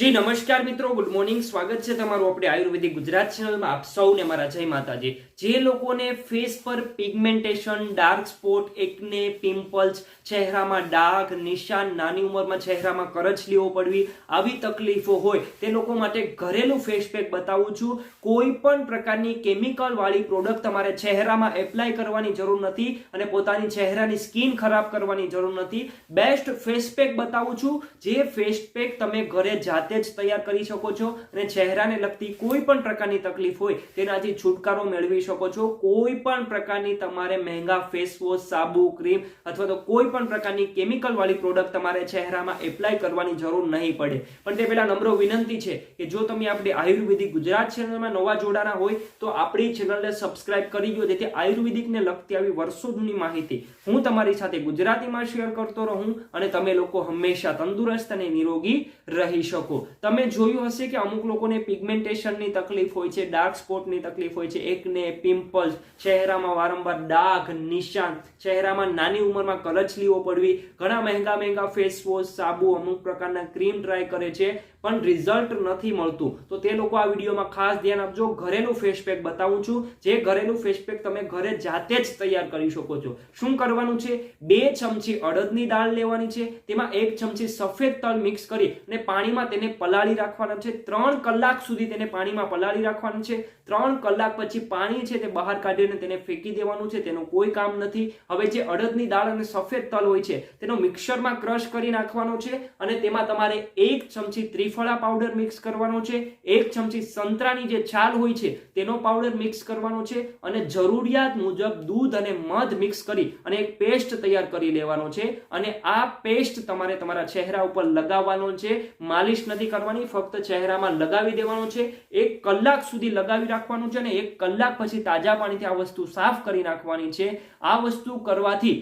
જી, નમસ્કાર મિત્રો. Good morning સ્વાગત છે તમારું આપણે આયુર્વેદિક ગુજરાત ચેનલમાં આપ સૌને મારા જય માતાજી. જે લોકોને ફેસ પર pigmentation dark spot acne pimples ચહેરામાં ડાઘ, નિશાન, નાની ઉંમરમાં ચહેરામાં કરચલીઓ પડવી, આવી તકલીફો હોય, તે લોકો માટે ઘરેલું ફેસ પેક બતાવું છું. કોઈ પણ પ્રકારની કેમિકલ વાળી પ્રોડક્ટ તમારે ચહેરામાં એપ્લાય કરવાની જરૂર નથી અને પોતાની ચહેરાની સ્કિન ખરાબ કરવાની જરૂર નથી. બેસ્ટ ફેસ પેક બતાવું છું. જે ફેસ પેક તમે ઘરે જાતે જ તૈયાર કરી શકો છો અને ચહેરાને લગતી કોઈ પણ પ્રકારની તકલીફ હોય તેનાથી છુટકારો મેળવી શકો છો. કોઈ પણ પ્રકારની તમારે મહેંગા ફેસ વોશ સાબુ ક્રીમ અથવા તો કોઈ પણ પ્રકારની કેમિકલ વાળી પ્રોડક્ટ તમારે ચહેરામાં એપ્લાય કરવાની જરૂર નહીં પડે. પણ તે પહેલા નમ્ર વિનંતી છે કે જો તમે આપણી આયુર્વેદિક ગુજરાત ચેનલમાં નવા જોડાના હોય તો આપણી ચેનલને સબસ્ક્રાઇબ કરી દો, જેથી આયુર્વેદિકને લગતી આવી વર્ષો જૂની માહિતી હું તમારી સાથે ગુજરાતીમાં શેર કરતો રહું અને તમે લોકો હંમેશા તંદુરસ્ત અને નિરોગી રહી શકો. તમે જોયું હશે કે અમુક લોકોને પિગમેન્ટેશનની તકલીફ હોય છે ડાર્ક સ્પોટની તકલીફ હોય છે. એકને પિમ્પલ્સ ચહેરામાં વારંવાર ડાઘ, નિશાન, ચહેરામાં નાની ઉંમરમાં કલચલીઓ પડવી, ઘણા મહેંગા મહેંગા ફેસ વોશ સાબુ, અમુક પ્રકારના ક્રીમ ટ્રાય કરે છે, પણ રિઝલ્ટ નથી મળતું. તો તે લોકો આ વિડીયોમાં ખાસ ધ્યાન આપજો. ઘરેલું ફેસપેક બતાવું છું. જે ઘરેલું ફેસપેક તમે ઘરે જાતે જ તૈયાર કરી શકો છો. શું કરવાનું છે? બે ચમચી અડદની દાળ લેવાની છે. તેમાં એક ચમચી સફેદ તલ મિક્સ કરી અને પાણીમાં તેને પલાળી રાખવાના છે. ત્રણ કલાક સુધી તેને પાણીમાં પલાળી રાખવાનું છે. ત્રણ કલાક પછી પાણી છે તે બહાર કાઢીને તેને ફેંકી દેવાનું છે. તેનું કોઈ કામ નથી. હવે જે અડદની દાળ અને સફેદ તલ હોય છે, તેનો મિક્સરમાં ક્રશ કરી નાખવાનો છે અને તેમાં તમારે એક ચમચી ત્રિફળા પાવડર મિક્સ કરવાનો છે. એક ચમચી સંતરાની જે છાલ હોય છે, તેનો પાવડર મિક્સ કરવાનો છે અને જરૂરિયાત મુજબ દૂધ અને મધ મિક્સ કરી અને એક પેસ્ટ તૈયાર કરી લેવાનો છે. અને આ પેસ્ટ તમારે તમારા ચહેરા ઉપર લગાવવાનો છે. માલિશ નથી કરવાની, ફક્ત ચહેરામાં લગાવી દેવાનો છે. એક કલાક સુધી લગાવી રાખવાનું છે અને એક કલાક પછી તાજા પાણીથી આ વસ્તુ સાફ કરી નાખવાની છે. આ વસ્તુ કરવાથી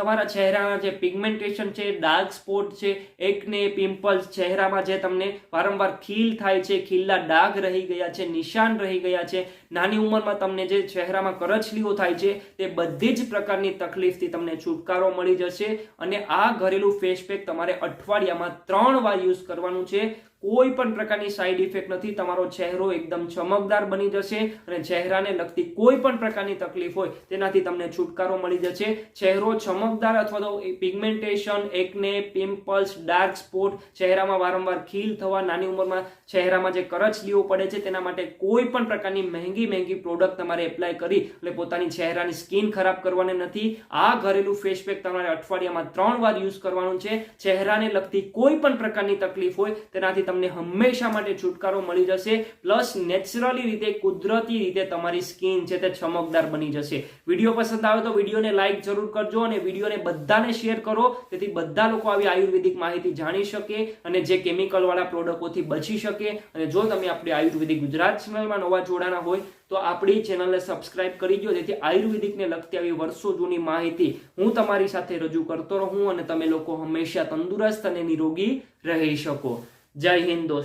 તમારા ચહેરાના જે પિગમેન્ટેશન છે ડાર્ક સ્પોટ છે એકને પિમ્પલ્સ ચહેરામાં જે તમને વારંવાર ખીલ થાય છે, ખીલના ડાઘ રહી ગયા છે, નિશાન રહી ગયા છે, નાની ઉંમરમાં તમને જે ચહેરામાં કરચલીઓ થાય છે, તે બધી જ પ્રકારની તકલીફથી તમને છુટકારો મળી જશે. અને આ ઘરેલું ફેસ તમારે અઠવાડિયામાં ત્રણ વાર યુઝ કરવાનું છે. કોઈ પણ પ્રકારની સાઈડ ઇફેક્ટ નથી. તમારો ચહેરો એકદમ ચમકદાર બની જશે અને ચહેરાને લગતી કોઈ પણ પ્રકારની તકલીફ હોય તેનાથી તમને છુટકારો મળી જશે. ચહેરો ચમકદાર અથવા તો પિગમેન્ટેશન એકને પિમ્પલ્સ ડાર્ક સ્પોટ ચહેરામાં વારંવાર ખીલ થવા નાની ઉંમરમાં ચહેરામાં જે કરચલીઓ પડે છે તેના માટે કોઈ પણ પ્રકારની મહેંગી મહેંગી પ્રોડક્ટ તમારે એપ્લાય કરી એટલે પોતાની ચહેરાની સ્કિન ખરાબ કરવાની નથી. આ ઘરેલું ફેસ પેક તમારે અઠવાડિયામાં ત્રણ વાર યુઝ કરવાનું છે. ચહેરાને લગતી કોઈ પણ પ્રકારની તકલીફ હોય તેનાથી તમને હંમેશા માટે છુટકારો મળી જશે. પ્લસ નેચરલી રીતે, કુદરતી રીતે તમારી સ્કિન છે તે ચમકદાર બની જશે. વીડિયો પસંદ આવે તો વિડીયોને લાઇક જરૂર કરજો અને વિડીયોને બધાને શેર કરો. તેથી બધા લોકો આવી આયુર્વેદિક માહિતી જાણી શકે અને જે કેમિકલવાળા પ્રોડક્ટોથી બચી શકે. અને જો તમે આપણી આયુર્વેદિક ગુજરાત ચેનલમાં નવા જોડાના હોય, તો આપણી ચેનલને સબસ્ક્રાઇબ કરી દો જેથી આયુર્વેદિકને લગતી આવી વર્ષો જૂની માહિતી હું તમારી સાથે રજૂ કરતો રહું અને તમે લોકો હંમેશા તંદુરસ્ત અને નિરોગી રહી શકો. ジャイヒンド。